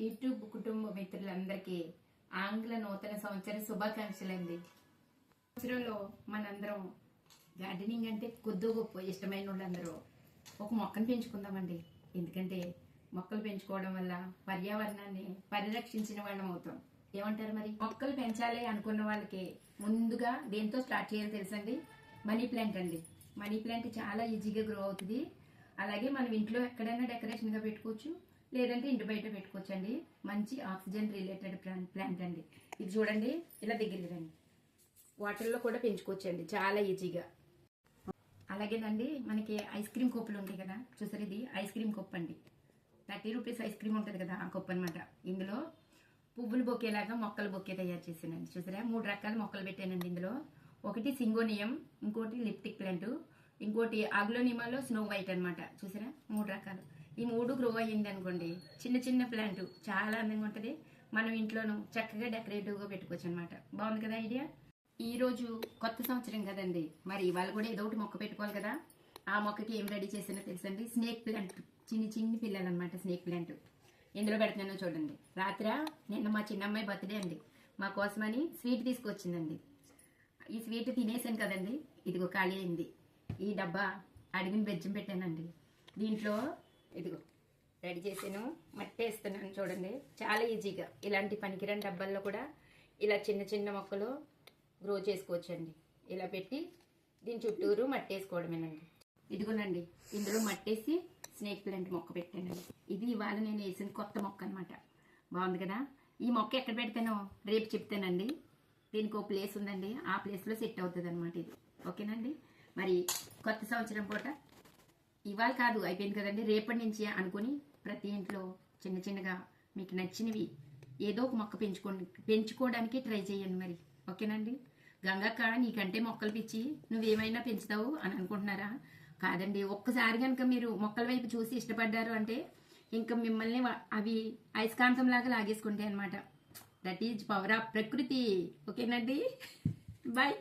YouTube కుటుంబ మిత్రులందరికీ ఆంగ్ల నూతన సంవత్సర శుభాకాంక్షలండి. సంవత్సరంలో మనందరం గార్డెనింగ్ అంటే కొద్ది గొప్ప ఇష్టమైన వాళ్ళందరూ ఒక మొక్కను పెంచుకుందామండి. ఎందుకంటే మొక్కలు పెంచుకోవడం వల్ల పర్యావరణాన్ని పరిరక్షించిన వాళ్ళం అవుతాం. ఏమంటారు మరి? మొక్కలు పెంచాలి అనుకున్న వాళ్ళకి ముందుగా దేంతో స్టార్ట్ చేయాలో తెలుసండి? మనీ ప్లాంట్ అండి. మనీ ప్లాంట్ చాలా ఈజీగా గ్రో అవుతుంది. అలాగే మనం ఇంట్లో ఎక్కడైనా డెకరేషన్గా పెట్టుకోవచ్చు. లేదంటే ఇంటి బయట పెట్టుకోవచ్చు అండి మంచి ఆక్సిజన్ రిలేటెడ్ ప్లాంట్ అండి. ఇది చూడండి ఇలా దగ్గరికి రండి వాటర్లో కూడా పెంచుకోవచ్చండి చాలా ఈజీగా. అలాగేనండి మనకి ఐస్ క్రీమ్ కప్పులు ఉంటాయి కదా చూసారు ఇది? ఐస్ క్రీమ్ కప్ అండి. థర్టీ రూపీస్ ఐస్ క్రీమ్ ఉంటుంది కదా ఆ కప్పు అనమాట ఇందులో పువ్వులు బొకేలాగా మొక్కల బొకే తయారు చేశానండి. చూసారా? మూడు రకాల మొక్కలు పెట్టానండి ఇందులో. ఒకటి సింగోనియం ఇంకోటి లిప్టిక్ ప్లాంట్ ఇంకోటి ఆగ్లోనిమాలో స్నో వైట్ అన్నమాట. చూసారా? మూడు రకాలు. ఈ మూడు గ్రో అయ్యింది అనుకోండి చిన్న చిన్న ప్లాంట్ చాలా అందంగా ఉంటుంది. మనం ఇంట్లోనూ చక్కగా డెకరేటివ్గా పెట్టుకోవచ్చు అనమాట బాగుంది కదా ఐడియా ఈ రోజు కొత్త సంవత్సరం కదండి. మరి ఇవాళ కూడా ఏదో ఒకటి మొక్క పెట్టుకోవాలి కదా. ఆ మొక్కకి ఏం రెడీ చేసినా తెలుసండి? స్నేక్ ప్లాంట్ చిన్ని చిన్ని పిల్లలు అనమాట స్నేక్ ప్లాంట్ ఎందులో పెడుతున్నానో చూడండి. రాత్ర నిన్న మా చిన్నమ్మాయి బర్త్డే అండి. మా కోసమని స్వీట్ తీసుకొచ్చిందండి. ఈ స్వీట్ తినేసాను కదండి. ఇదిగో ఖాళీ అయింది. ఈ డబ్బా అడిగిన బెజ్జం పెట్టానండి. దీంట్లో ఇదిగో రెడీ చేసాను. మట్టి వేస్తున్నాను చూడండి. చాలా ఈజీగా. ఇలాంటి పనికిరాని డబ్బాల్లో కూడా ఇలా చిన్న చిన్న మొక్కలు గ్రో చేసుకోవచ్చండి. ఇలా పెట్టి దీని చుట్టూరు మట్టి వేసుకోవడమేనండి ఇదిగోనండి ఇందులో మట్టేసి స్నేక్ ప్లాంట్ మొక్క పెట్టానండి. ఇది ఇవాళ నేను వేసిన కొత్త మొక్క అనమాట బాగుంది కదా? ఈ మొక్క ఎక్కడ పెడతానో రేపు చెప్తానండి. దీనికి ఒక ప్లేస్ ఉందండి. ఆ ప్లేస్లో సెట్ అవుతుంది అనమాట ఇది. ఓకేనండి? మరి కొత్త సంవత్సరం పూట ఇవాళ కాదు అయిపోయింది కదండి. రేపటి నుంచి అనుకుని ప్రతి ఇంట్లో చిన్న చిన్నగా మీకు నచ్చినవి ఏదో ఒక మొక్క పెంచుకోండి పెంచుకోవడానికి ట్రై చేయండి మరి. ఓకేనండి? గంగక్క నీకంటే మొక్కలు పిచ్చి నువ్వేమైనా పెంచుతావు అని అనుకుంటున్నారా? కాదండి. ఒక్కసారి కనుక మీరు మొక్కల వైపు చూసి ఇష్టపడ్డారు అంటే ఇంకా మిమ్మల్ని అవి అయస్కాంతం లాగా లాగేసుకుంటాయి అనమాట దట్ ఈజ్ పవర్ ఆఫ్ ప్రకృతి. ఓకేనండి? బాయ్